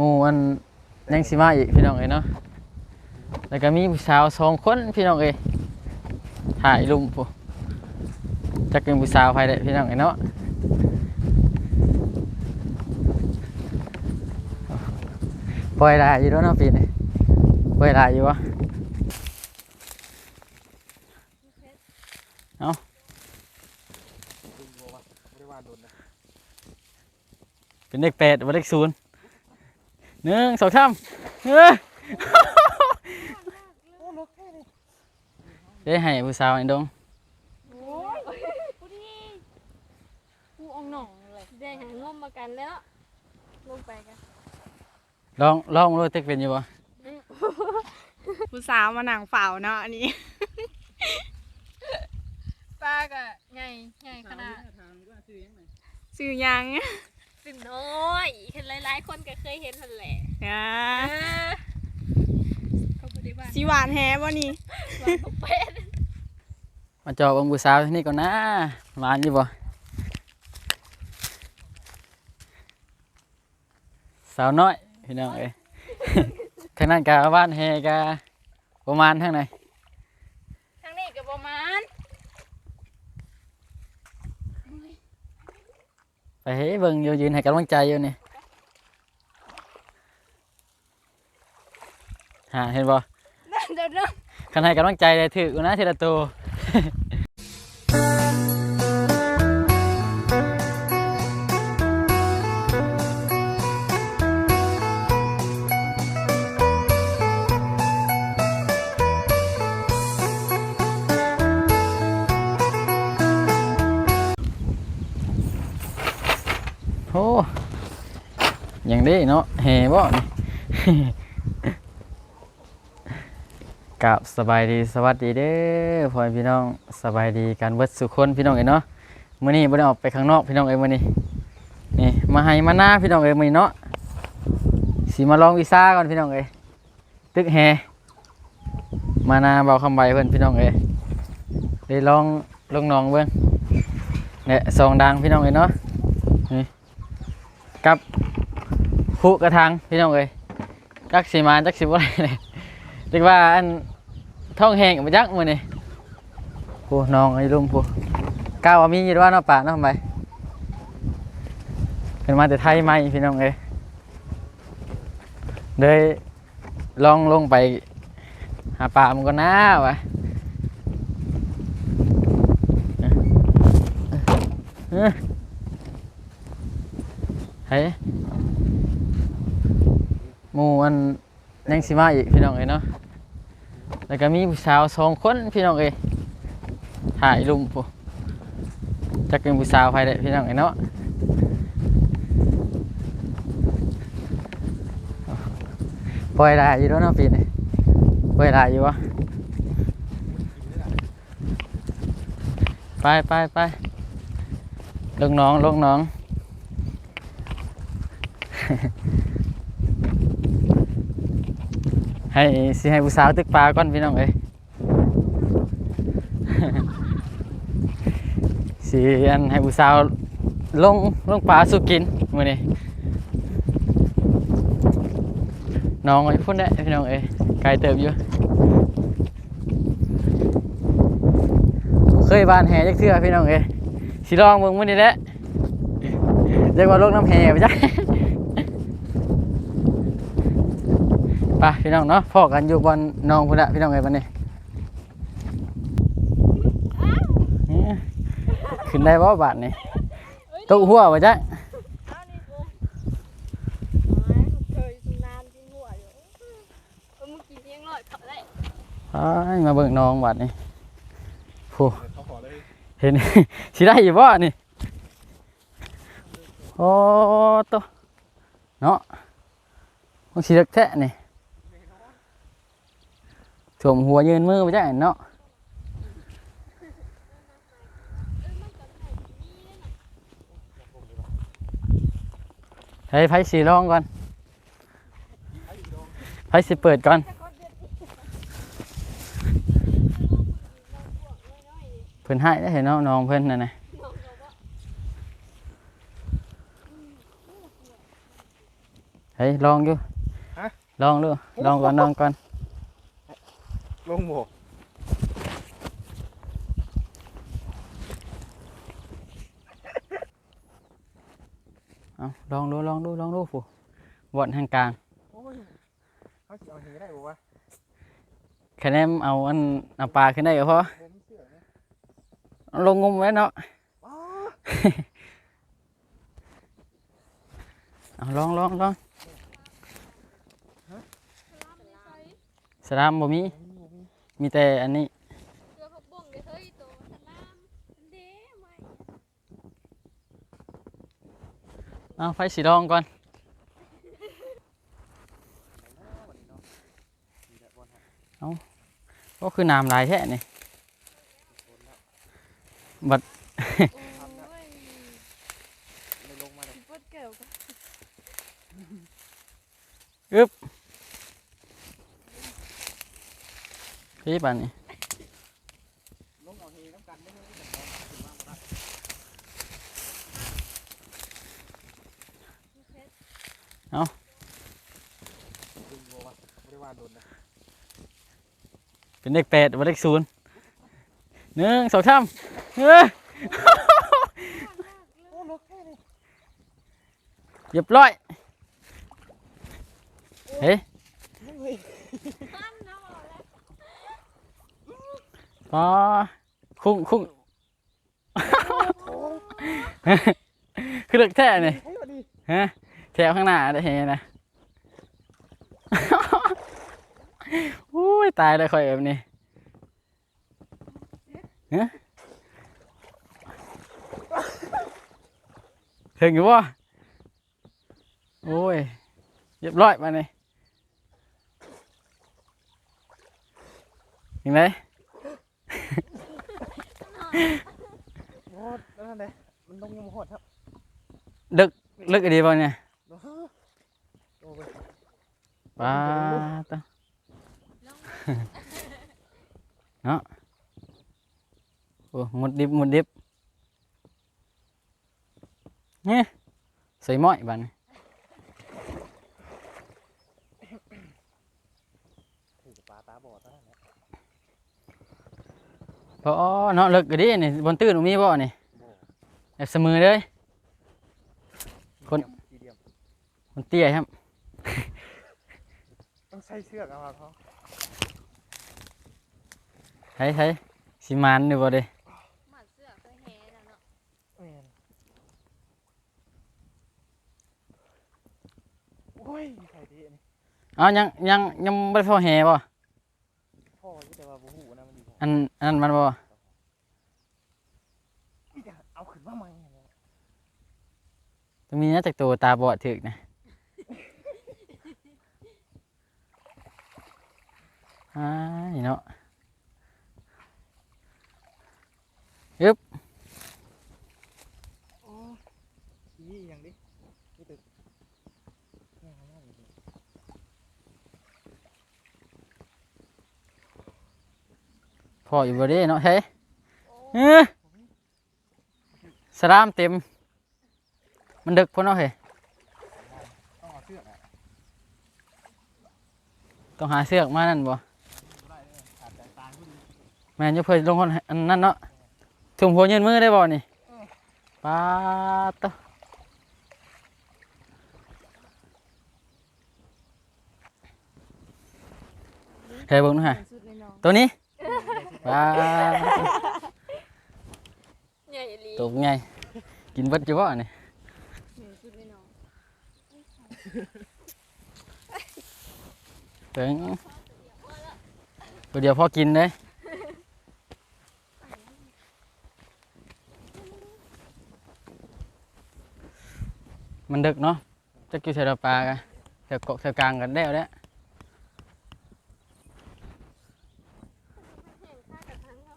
หมู่อันยังสิมาอีกพี่น้องเอ้ยเนาะแล้วก็มีผู้สาวสองคนพี่น้องเอ้ยถ่ายลุมผู้จักเป็นผู้สาวใครได้พี่น้องเอ้ยเนาะปล่อยได้อยู่แล้วเนาะปีนี้ปล่อยได้อยู่วะเอาเป็นเลขแปดว่าเลขศูนย์ หนึ่งสองสามเฮ้ยได้ให้ผู้สาวไอ้ดงโอ้ยกูที่กูเองหน่องเลยได้หางมมากันแล้วลงไปกันลองลองรู้เต็กเป็นอยู่บ่ผู้สาวมาหนังเฝ้าเนาะอันนี้ป้าก็ไงไงขนาดชื่อหยัง สินน้อยเห็นหลายๆ คนก็เคยเห็นทันแหละอ่าเออเขาบ่ได้ว่าสิหวานแฮบ่นี่ว่าบ่เป็นมาจอบองผู้สาวที่นี่ก่อนนะหวานอยู่บ่สาวน้อยพี่น้องเอ้ยข้างนั้นกะบ้านแฮกะประมาณทางไหน ทางนี้ก็ประมาณ ไป เฮ้ยเบิ่งอยู่ยืนให้กำลังใจอยู่นี่ฮะเห็นบ่เดี๋ยวเดี๋ยวคันให้กำลังใจเลยถือกูนะทีละตัว ยังได้เนาะแห่บ่กับสบายดีสวัสดีเด้อพ่อพี่น้องสบายดีกันเบิดสุคนพี่น้องเอ้เนาะมื้อนี้บ่ได้ออกไปข้างนอกพี่น้องเอ้มื้อนี้นี่มาให้มาหน้าพี่น้องเอ้มื้อนี้เนาะสิมาลองวีซ่าก่อนพี่น้องเอ้ตึกแฮมาหน้าเบาคำใบเพิ่นพี่น้องเอ้ได้ลองลงหนองเบิ่งเนี่ยสองดังพี่น้องเอ้เนาะนี่กับ ผู้กระทังพี่น้องเอ้ยจักสิมาจักสิบ่ได้เลยเรียกว่าอันท้องแหงมาจักมือนี่ผู้น้องไอ้ลุงผู้ก้าวมีอยู่ว่าเนาะป่าเนาะทำไมเป็นมาแต่ไทยใหมพี่น้องเอ้ยเลยลองลงไปหาป่ามันก็น่าวะเอ้ยเฮ้ย หมู่อันยังสิมาอีกพี่น้องเอ้ยเนาะแล้วก็มีผู้สาวสองคนพี่น้องเอ้ยถ่ายลุมผู้จักเป็นผู้สาวใครได้พี่น้องเอ้ยเนาะปล่อยได้อยู่แล้วเนาะปีนี้ปล่อยได้อยู่วะไปไปไปลงน้องลงน้อง ให้สิให้ผู้สาวตึกปลาก่อนพี่น้องเอ้ยสิอันให้ผู้สาวลงลงปลาสุกินมื้อนี้น้องไอ้พุ่นได้พี่น้องเอ้ยไกลเติบอยู่เคยบ้านแห่จักเทื่อพี่น้องเอ้ยสิลองเบิ่งมื้อนี้แหละเรียกว่าลงน้ำแห่ไปจ้ะ ไปพี่น้องเนาะพ่อกันอยู่บนน้องพุ่นละพี่น้องไงบันนี้เนี่ยขึ้นได้บ่บาทนี่ตกหัวไปจ้ะเอานี่กูเคยนานกินหัวอยู่เออเมื่อกี้ยังลอยเขาได้อ้ายมาเบิ่งน้องบาทนี่โหเห็นสิได้อยู่บ่นี่โอ้โตะเนาะมันสิเล็กแท้นี่ ถ่วมหัวยืนมือไปจ้ะเนาะเฮ้ยไพ่สีลองก่อนไพ่สีเปิดก่อนเพิ่นให้ได้เห็นเนาะน้องเพิ่นนั่นน่ะเฮ้ยลองอยู่ฮะลองดูลองก่อนลองก่อน ลงบ่เอาลองดูลองดูลองดูผู้วอนทางกลางโอ้ยเขาสิเอาหีได้บ่วะคะแนนเอาอันเอาปลาขึ้นได้ก็พอผมเชื่อนะเอาลงงมไว้เนาะอ๋อเอาลองลองลองสลามในไซสลามบ่มีบ่มีบ่ มีมีแต่อันนี้เกลือผักบุ้งเลยเฮ้ยตัวสลามเด้ไว้เอาไฟสีลองก่อนมีแต่บอลฮะก็คือน้ำลายแท้นี่บัดโอ้ยไม่ลงมาเลย สิเปิดแก้วกัน พี่ปานนี่เอาหีน้ำกันไม่ให้แต่บอลขึ้นมาะเป็นเลขแปดว่าเลขศูนย์หนึ่งสองสามเฮ้ยโอ้ลกแค่นี้เรียบร้อยเฮ้ย เฮ้ย ตั้นนะบอกแล้ว อ๋อคุ้งคุ้งคือเลือกแท้นี่เฮ้ยสวัสดีฮะแถวข้างหน้าได้เห็นนะอุ้ยตายเลยคอยแบบนี้ฮะถึงอยู่บ่โอ้ยเรียบร้อยมาเนี่ยยังไง โอ้แล้วนั่นแหละมันลงยังบ่ฮอดครับลึกลึกดีบ่เนี่ยโอ้โหโอ้ยป้าตะเนาะโอ้หมดดิบหมดดิบเนี่ยใส่หม้อยบัดนถือปลาตาบอดแล้วนั่นแหละ พอเนาะเลิกก็ดีนี่บนตื้นมีบ่นี่บ่แบบเสมอเลยคนทีเดียวมันเตี้ยครับต้องใช้เชือกเอาครับเขาใช้ใช้สิมานอยู่บ่เด้หมัดเสื้อเคยแห่แล้วเนาะแม่นโอ้ยใส่ดีอันนี้เอายังยังยังบ่ได้พอแห่บ่ พ่ออยู่แต่ว่าบ่ฮู้นะมัน อยู่อันอันนั้นมันบ่นี่จะเอาขึ้นมาใหม่เนี่ยตรงนี้น่าจะตัวตาบอดถึกนะอ้ายเนาะโอ้ยอย่างดินี่ตึกเนี่ยมันน่าอยู่ดี พออยู่บ่เด้เนาะใช่เอ้อสลามเต็ม มันดึกพ่นเนาะเฮ้ยต้องเอาเชือกอะต้องหาเสือกมานั่นบ่อแม่นอยเพิ่นลงคนอันนั้นเนาะถุงหัวยืนมือได้บ่นี่ปาดตะเฮ้ยเบิ่งหน่อยฮะตัวนี้ ใหญ่อีหลีตัวใหญ่กินเบิดอยู่บ่นี่เหนื่อยสุดเลยเนาะเบิ่งตัวเดียวพอกินเลยมันดึกเนาะจะกินเสร็จปลากะแถวเกาะแถวกลางกันแล้วแหล้ว แห่งค่ากับทั้งเขา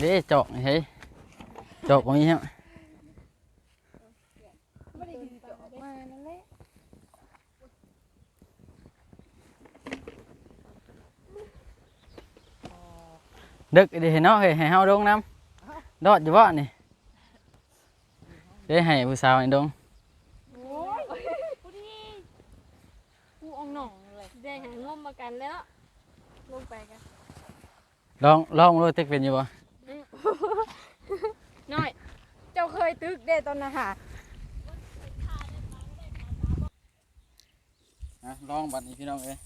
เด้จอกนี่เฮ้ยจอกตรงนี้ครับไม่ได้กินต่อมานั่นแหละดึกดิเห็นเนาะเฮ้ยให้เฮาดงน้ำดอดอยู่บ่นี่เด้ให้ผู้สาวให้ดงโอ้ยผู้ดีองหนองเลยได้หางมมากันแล้วลงไปกันลองลองดูเต็กเป็นอยู่บ่ น้อย เจ้าเคยตึกเด้ตอนนะค่ะอะลองบัดนี้พี่น้องเอ้ย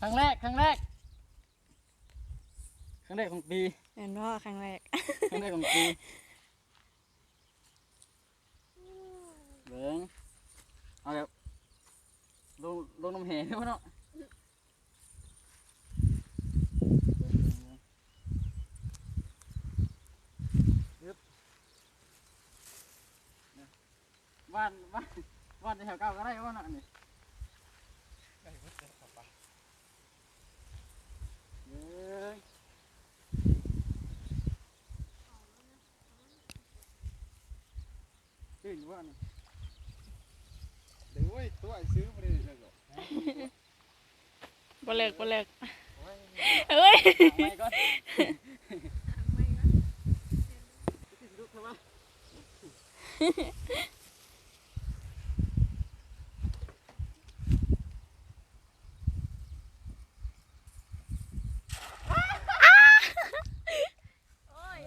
ครั้งแรกครั้งแรกครั้งแรกของปีเห็นว่าครั้งแรก ครั้งแรกของปีเบิ้งเอาแบบลงลงน้ำแห่ด้วยเนาะยึบเนี่ย บ้านบ้านบ้านในแถวเก้าก็ได้ว่าน่ะนี่ได้พุทธเจ้าเข้าไปเย้ยตื่นอยู่ว่านี่เดี๋ยวเว้ยตัวไอ้ซื้อมาได้เลยเหรอบ่เลิกบ่เลิกโอ้ยเอ้ยไม่ก่อนลุกเข้ามา โอ้ย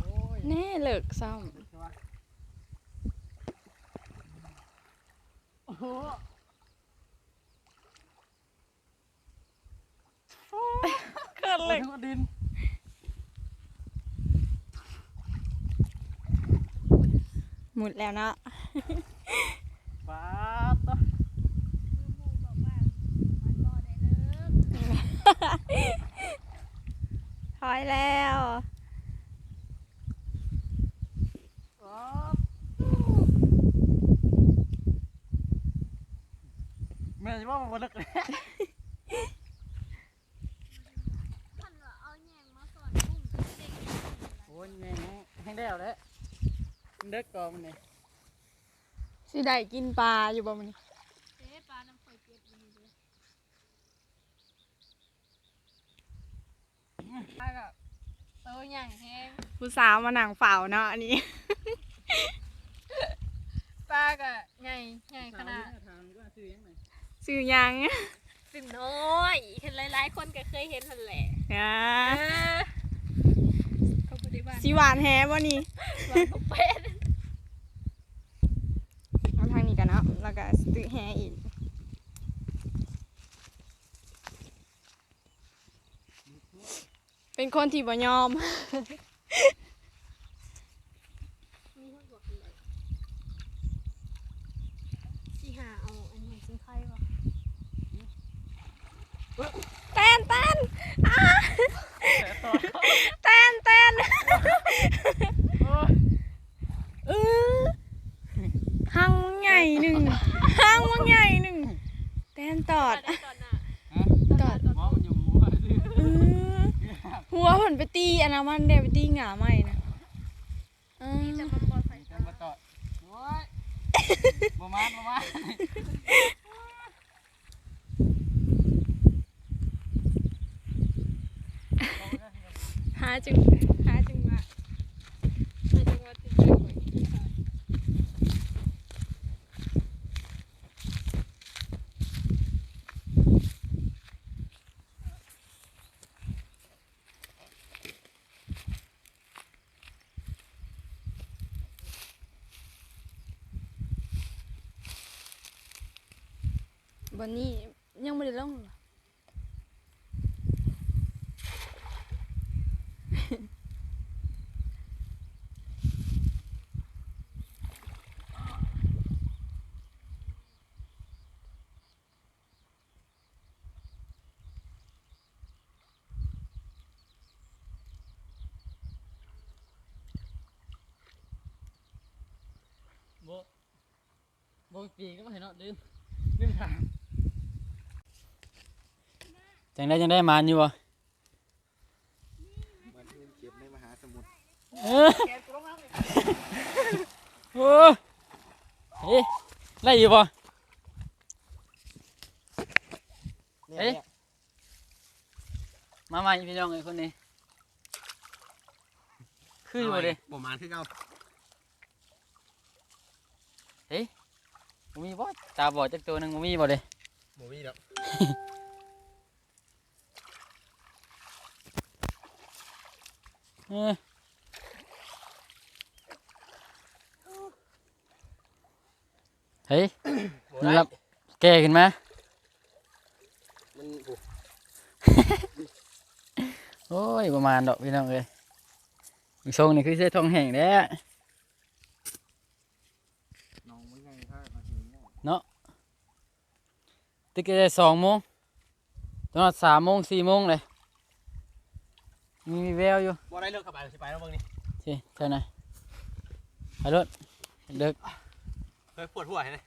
โอ้ย แน่เลิกซ้ เข้ามาโอ้โหำ เกิดโอ้เลิยกทั้งดินหมดแล้วเนาะปาดต่อถอยแล้ว ปาดแม่จะว่ามันบ่ลึกเลย ท่านว่าเอาแยงมาสอนกุ้งเด็ก โอ้ยแม่ งให้ได้เอาแล้วเด็กก่อนมันนี่สิได้กินปลาอยู่บ่มันเจ๊ปลาน้ำข่อยเก็บอยู่นี่เลยปลากับโตใหญ่แห้งผู้สาวมาหนังฝ่าวเนาะอันนี้ ปลากับใหญ่ใหญ่ขนาดถามว่าซื้อยังไงชื่อหยัง สินน้อยเห็นหลายๆคนก็เคยเห็นทันแหละ อ่าเขาบริบาล สิหวานแฮบ่นี่วางเป็ดเอาทางนี้กันเนาะแล้วก็สตึกแฮอีกเป็นคนที่บ่ยอมมีคนบอกเลยที่หาเอาอันนี้ซิงไข่ปะแตนแตนอ่า แต่ต่อแตนแตนโอ้ยเออหังมันใหญ่หนึ่งหังมันใหญ่หนึ่งแตนตอดได้ตอนน่ะฮะตอดหมอมันอยู่หัวซื้อเออหัวผนไปตีอันนั้นมันเดไปตีหงาใหม่นะเออนี่จะมาปอใส่จะมาต่อโอ้ยประมาณประมาณาจึงหาจึงมาในจังหวัดที่เจอบ่อยวันนี้ยังไม่ได้ลงหรอ โบปีก็ไม่เห็นเนาะลืมลืมถามจังได้จังได้มาอยู่บ่เหมือนเงินเก็บในมหาสมุทรเออโอ้เฮ้ยไล่อยู่บ่เนี่ยเอ๊ะเนี่ยมาใหม่พี่น้องไอ้คนนี้คืออยู่บ่เด้ประมาณที่เก้าบ่ มีบ่ตาบอดจักตัวหนึงบ่มีบ่เด้หมูวี่แล้วเอ้ยเฮ้ยนี่รับแกขึ้นมามันโอ้โอ้ยประมาณดอกพี่น้องเลยอีกทรงนี่คือเส้ทองแห้งแด้ น้องมันไงถ้ามาถึงเนี่ย ตึกได้สองโมงตอนสามโมงสี่โมงเลยมีแววอยู่บ่ได้เลิกขับไปสิไปแล้วเบิ่งนี่สิเท่าไหร่ไปรถเด็กเฮ้ยปวดหัวเห็นไหม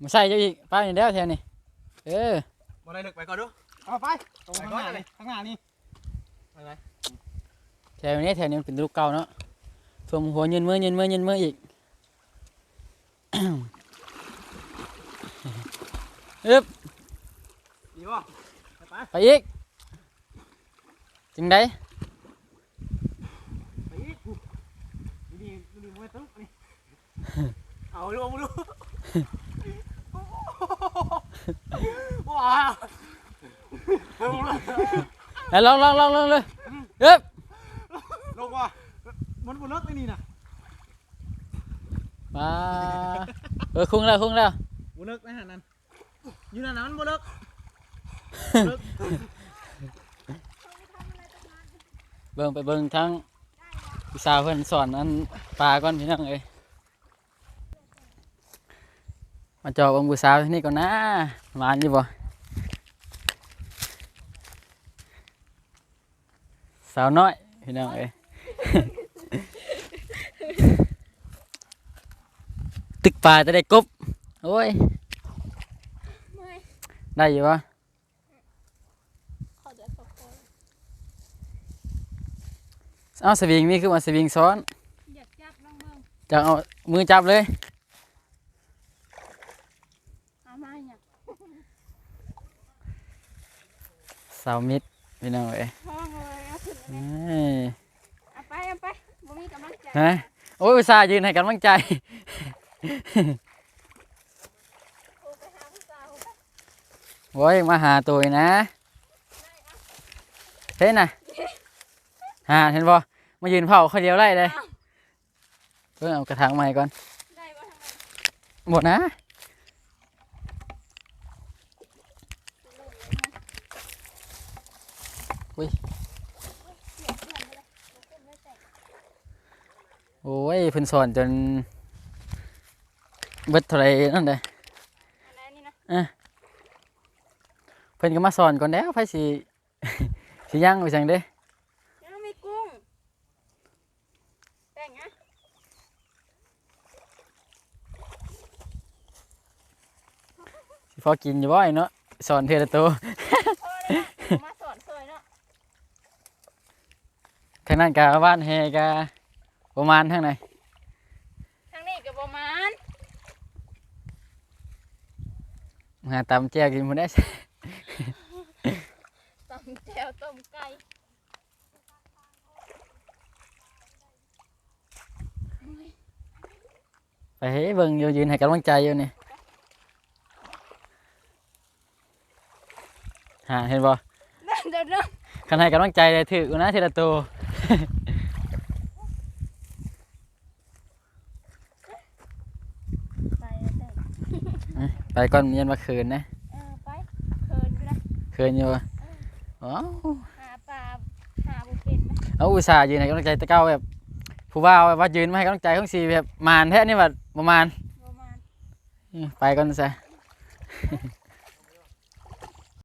มาใส่เจ้าอีกป้าอย่างเดียวแถวนี้เออบ่ได้เลิกไปก่อนดูเอาไปตรงข้างหน้านี่ข้างหน้านี่อะไรแถวนี้แถวนี้มันเป็นลูกเก่าเนาะท่วมหัวยืนมือยืนมือยืนมืออีก อึ๊บดีป่ะไปไปอีกจึงได้ไปอีกดูดีดูดีมาตึ๊บนี่เอาลูกมาลูกว้าวแล้ลองลองลองลองเลยอึ๊บลงว่ะมันบนรถไม่นี่นะมาเออคุ้งแล้วคุ้งแล้วบนรถไม่หันนั่น อยู่นั่นนะมันบนรถเบิ่งไปเบิ่งทั้งพี่สาวเพิ่นสอนอันปลาก่อนพี่น้องเอ้ยมาเจาะบิ่งผู้สาวที่นี่ก่อนนะมานอยู่บ่สาวน้อยพี่น้องเอ้ยตึกปลาจะได้กบโอ้ย ได้อยู่วะขอจะขอคอยเอาสวิงมีคือว่าสวิงซ้อนอยากจับน้องเมืองจะเอามือจับเลยเอามาเนี่ยสาวมิดพี่น้องเอ้ยห้องเลยเอาขึ้นเอเลย้ยเอาไปเอาไปบ่มีกำลังใจฮะโอ้ยอุตส่าห์ยืนให้กำลังใจ โทรไปหาผู้สาว โอ้ยมาหาตัวอีกนะเฮ้ยน่ะหาเห็นบ่มายืนเผาคนเดียวไล่เลยเพิ่งเอากระถางใหม่ก่อนได้บ่ทำไมหมดนะอุ้ยโอ้ยเพิ่นสอนจนเบิดเท่าไหรนั่นเลยอันนั้นนี่นะเพิ่นก็มาสอนก่อนแล้วไผสิสิย่างไปจังเด้ยังมีกุ้งแต่งนะสิพอกินอยู่บ่ไอ้เนาะสอนเทื่อละตัวพอแล้วมาสอนซอยเนาะทางนั้นกะบ้านแฮกะประมาณทางไหนทางนี้ก็ประมาณหาตำแจ่วกินบ่ได้ ต้มแจ่วต้มไก่ ไป เฮ้ยเบิ่งอยู่ยืนให้กำลังใจอยู่นี่หาเห็นบ่เดี๋ยวเดี๋ยวคันให้กำลังใจได้ถือกูนะเทอละตัวไปแต่งไปก่อนเย็นมาคืนนะเออไปเคินไปนะคืนอยู่บ่อ๋อหาปลาหาบุเป็นไหมเอาอุตส่าห์ยืนให้กำลังใจแตะเก้าแบบ ผู้ว่าแบบว่ายืนมาให้กำลังใจของสีแบบมานแท้นี่แบบประมาณ ประมาณ ไปก่อนซะ